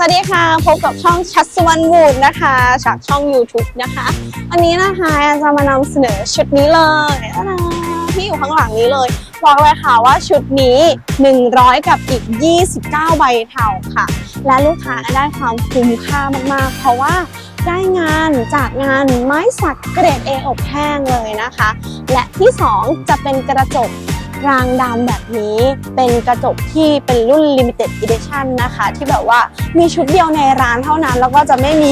สวัสดีค่ะ พบกับช่องชัดสวรรณวูดนะคะ จากช่อง YouTube นะคะ วันนี้นะคะจะมานำเสนอชุดนี้เลยที่อยู่ข้างหลังนี้เลยบอกเลยค่ะว่าชุดนี้ 100 กับอีก 29 ใบเทาค่ะ และลูกค้าได้ความคุ้มค่ามาก ๆ เพราะว่าได้งานจากงานไม้สักเกรด A อบแห้งเลยนะคะ และที่ 2 จะเป็นกระจก รางดำแบบนี้เป็นกระจกที่เป็นรุ่น limited edition นะคะ ที่แบบว่ามีชุดเดียวในร้านเท่านั้น แล้วก็จะไม่มี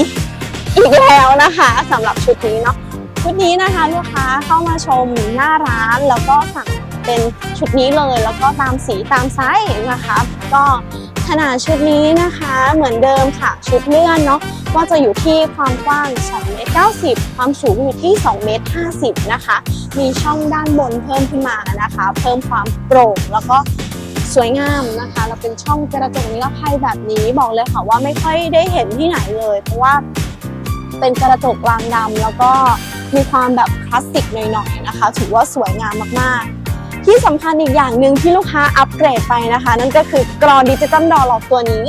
อีกแล้วนะคะสำหรับชุดนี้เนาะชุดนี้นะคะลูกค้าเข้ามาชมหน้าร้านแล้วก็สั่งเป็นชุดนี้เลยแล้วก็ตามสีตามไซส์นะคะ ก็ขนาดชุดนี้นะคะเหมือนเดิมค่ะ ชุดเลื่อนเนาะ ก็จะอยู่ที่ความกว้าง2เมตร90 ความสูงอยู่ที่2เมตร50 นะคะ มีช่องด้านบนเพิ่มขึ้นมานะคะ เพิ่มความโปร่งแล้วก็สวยงามนะคะแล้วเป็นช่องกระจกนิรภัยแบบนี้บอกเลยค่ะว่าไม่ค่อยได้เห็นที่ไหนเลย เพราะว่าเป็นกระจกรางดำแล้วก็มีความแบบคลาสสิกหน่อยๆนะคะ ถือว่าสวยงามมากๆ ที่สำคัญอีกอย่างหนึ่งที่ลูกค้าอัปเกรดไปนะคะ นั่นก็คือกรอนดิจิตอลดอลล็อกตัวนี้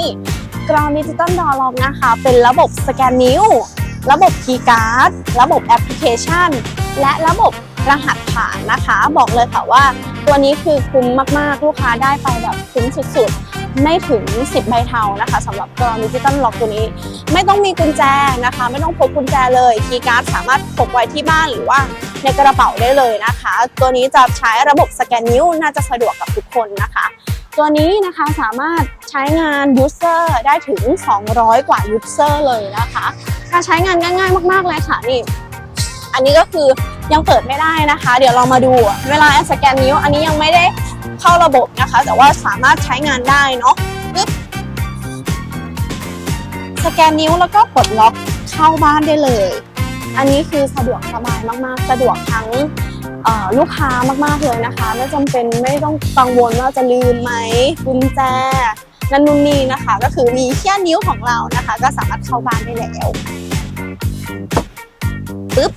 กรอนดิจิตอลดอลล็อกนะคะ เป็นระบบสแกนนิ้ว ระบบคีย์การ์ด ระบบแอปพลิเคชัน และระบบรหัสผ่านนะคะ บอกเลยค่ะว่า ตัวนี้คือคุ้มมากๆ ลูกค้าได้ไปแบบคุ้มสุดๆ ไม่ถึง 10 ใบเทานะคะสำหรับกรอนดิจิตอลล็อกตัวนี้ ไม่ต้องมีกุญแจนะคะ ไม่ต้องพกกุญแจเลย คีย์การ์ดสามารถพกไว้ที่บ้านหรือว่าในกระเป๋าได้เลยนะคะ ตัวนี้จะใช้ระบบสแกนนิ้วน่าจะสะดวกกับทุกคนนะคะ ตัวนี้นะคะสามารถใช้งานยูเซอร์ได้ถึง 200 กว่ายูเซอร์เลยนะคะการใช้งานง่ายๆมากๆเลยค่ะนี่ อันนี้ก็คือยังเปิดไม่ได้นะคะ เดี๋ยวเรามาดูเวลาสแกนนิ้ว อันนี้ยังไม่ได้เข้าระบบนะคะ แต่ว่าสามารถใช้งานได้เนาะปึ๊บสแกนนิ้วแล้วก็ปลดล็อกเข้าบ้านได้เลย อันนี้คือสะดวกสบายมากๆ สะดวกทั้งลูกค้ามากๆเลยนะคะ ไม่จำเป็นไม่ต้องกังวลว่าจะลืมไหมกุญแจนั่นนู่นนี่นะคะ ก็คือมีแค่นิ้วของเรานะคะ ก็สามารถเข้าบ้านได้แล้วปึ๊บ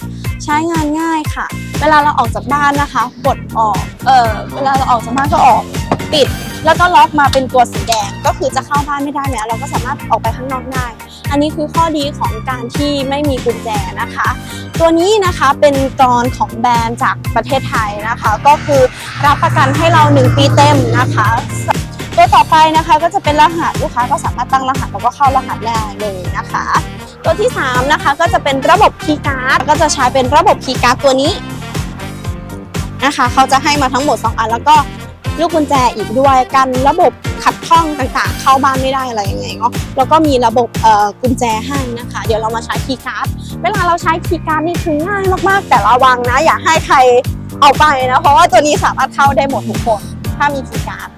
ใช้งานง่ายค่ะ เวลาเราออกจากบ้านนะคะกดออกเออเวลาเราออกจากบ้านก็ออกปิด แล้วก็ล็อกมาเป็นตัวสีแดงก็คือจะเข้าบ้านไม่ได้แล้วเราก็สามารถออกไปข้างนอกได้ อันนี้คือข้อดีของการที่ไม่มีกุญแจนะคะ ตัวนี้นะคะเป็นกรอนของแบรนด์จากประเทศไทยนะคะ ก็คือรับประกันให้เรา 1 ปีเต็มนะคะ ตัวต่อไปนะคะก็จะเป็นรหัสลูกค้าก็สามารถตั้งรหัสแล้วก็เข้ารหัสได้เลยนะคะ ตัวที่ 3 นะคะก็จะเป็นระบบคีย์การ์ดก็จะใช้เป็นระบบคีย์การ์ดตัวนี้นะคะเขาจะให้มาทั้งหมด 2 อันแล้วก็ลูกกุญแจอีกด้วยกันระบบ ขัดข้องต่างๆ เข้าบ้านไม่ได้อะไรยังไงเนาะแล้วก็มีระบบกุญแจให้นะคะ เดี๋ยวเรามาใช้คีย์การ์ดเวลาเราใช้คีย์การ์ดนี่คือง่ายมากๆ แต่ระวังนะ อย่าให้ใครเอาไปนะ เพราะว่าตัวนี้สามารถเข้าได้หมดทุกคน ถ้ามีคีย์การ์ด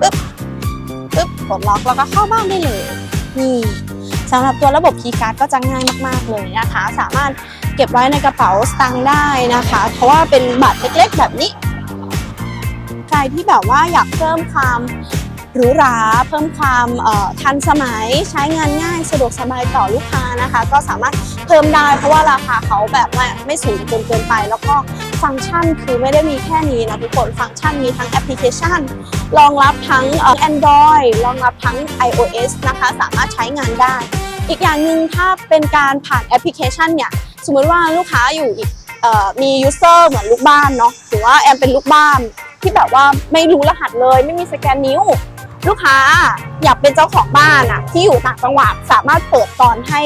ปึ๊บปึ๊บกดล็อกแล้วก็เข้าบ้านได้เลยนี่สำหรับตัวระบบคีย์การ์ดก็จะง่ายมากๆเลยนะคะ สามารถเก็บไว้ในกระเป๋าสตางค์ได้นะคะ เพราะว่าเป็นบัตรเล็กๆแบบนี้ใครที่แบบว่าอยากเพิ่มความ หรูหราเพิ่มความทันสมัยใช้งานง่ายสะดวกสบายต่อลูกค้านะคะ ก็สามารถเพิ่มได้เพราะว่าราคาเขาแบบว่าไม่สูงจนเกินไป แล้วก็ฟังก์ชันคือไม่ได้มีแค่นี้นะทุกคนฟังก์ชันมีทั้งแอปพลิเคชันรองรับทั้งเอ่อ Android รองรับทั้ง iOS นะคะ สามารถใช้งานได้ อีกอย่างหนึ่งถ้าเป็นการผ่านแอปพลิเคชันเนี่ยสมมติว่าลูกค้าอยู่อีกมียูเซอร์เหมือนลูกบ้านเนาะหรือว่าแอมเป็นลูกบ้านที่แบบว่าไม่รู้รหัสเลย ไม่มีสแกนนิ้ว ลูกค้าอยากเป็นเจ้าของบ้านอะที่อยู่ต่างจังหวัดสามารถเปิดตอนให้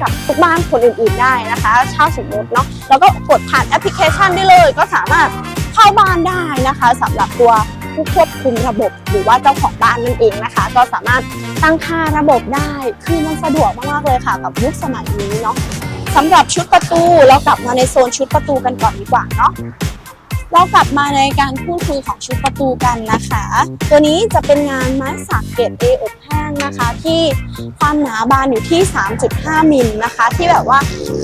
กับทุกบ้านคนอื่นๆได้นะคะเช่าสมมติเนาะแล้วก็กดผ่านแอปพลิเคชันได้เลย ก็สามารถเข้าบ้านได้นะคะสำหรับตัวผู้ควบคุมระบบหรือว่าเจ้าของบ้านนั่นเองนะคะ ก็สามารถตั้งค่าระบบได้ คือมันสะดวกมากๆเลยค่ะ กับยุคสมัยนี้เนาะสำหรับชุดประตูเรากลับมาในโซนชุดประตูกันก่อนดีกว่าเนาะ เรากลับมาในการพูดคุยของชุดประตูกันนะคะ ตัวนี้จะเป็นงานไม้สักเกรด A อบแห้งนะคะ ที่ความหนาบานอยู่ที่ 3.5 มิลนะคะ ที่แบบว่า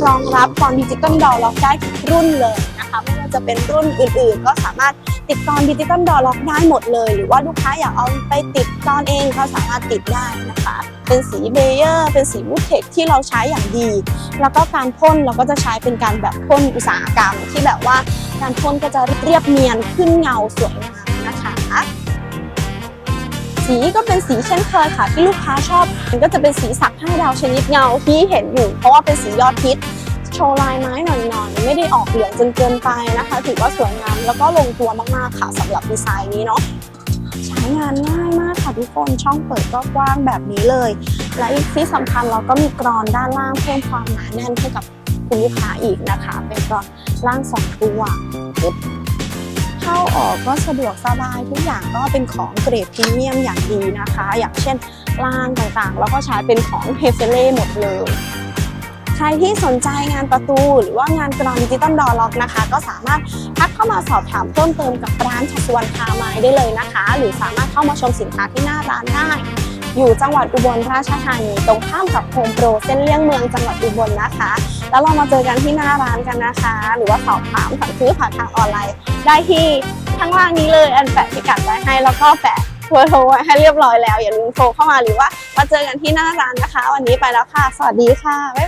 รองรับกรอนดิจิตอลดอลล็อกได้ทุกรุ่นเลยนะคะไม่ว่าจะเป็นรุ่นอื่นๆ ก็สามารถติดกรอนดิจิตอลดอลล็อกได้หมดเลย หรือว่าลูกค้าอยากเอาไปติดกรอนเองก็สามารถติดได้นะคะ เป็นสีเบเยอร์เป็นสีวูดเทคที่เราใช้อย่างดี แล้วก็การพ่นเราก็จะใช้เป็นการแบบพ่นอุตสาหกรรม ที่แบบว่าการพ่นก็จะเรียบเนียนขึ้นเงาสวยงามนะคะสีก็เป็นสีเช่นเคยค่ะ ที่ลูกค้าชอบ มันก็จะเป็นสีสักห้าดาวชนิดเงาที่เห็นอยู่เพราะว่าเป็นสียอดฮิตโชว์ลายไม้หน่อยๆไม่ได้ออกเหลืองจนเกินไปนะคะ ถือว่าสวยงามแล้วก็ลงตัวมากๆค่ะสำหรับดีไซน์นี้เนาะ งานง่ายมากค่ะทุกคนช่องเปิดก็กว้างแบบนี้เลย และอีกที่สำคัญเราก็มีกรอนด้านล่างเพิ่มความหนาแน่นให้กับคุณลูกค้าอีกนะคะ เป็นกรอนล่างสองตัวปึ๊บเข้าออกก็สะดวกสบายทุกอย่างก็เป็นของเกรดพรีเมียมอย่างดีนะคะ อย่างเช่นล่างต่างๆ แล้วก็ใช้เป็นของเฮเฟเล่หมดเลย ใครที่สนใจงานประตูหรือว่างานกรอนดิจิตอลดอล็อกนะคะ ก็สามารถทักเข้ามาสอบถามเพิ่มเติมกับร้านชัชวันคาไม้ได้เลยนะคะ หรือสามารถเข้ามาชมสินค้าที่หน้าร้านได้ อยู่จังหวัดอุบลราชธานีตรงข้ามกับโฮมโปรเส้นเลี่ยงเมืองจังหวัดอุบลนะคะ แล้วเรามาเจอกันที่หน้าร้านกันนะคะ หรือว่าสอบถามสั่งซื้อผ่านทางออนไลน์ ได้ที่ข้างล่างนี้เลยอันแปะพิกัดไว้ให้แล้วก็แปะเบอร์โทรไว้ให้เรียบร้อยแล้ว อย่าลืมโทรเข้ามาหรือว่ามาเจอกันที่หน้าร้านนะคะ วันนี้ไปแล้วค่ะ สวัสดีค่ะบ๊ายบาย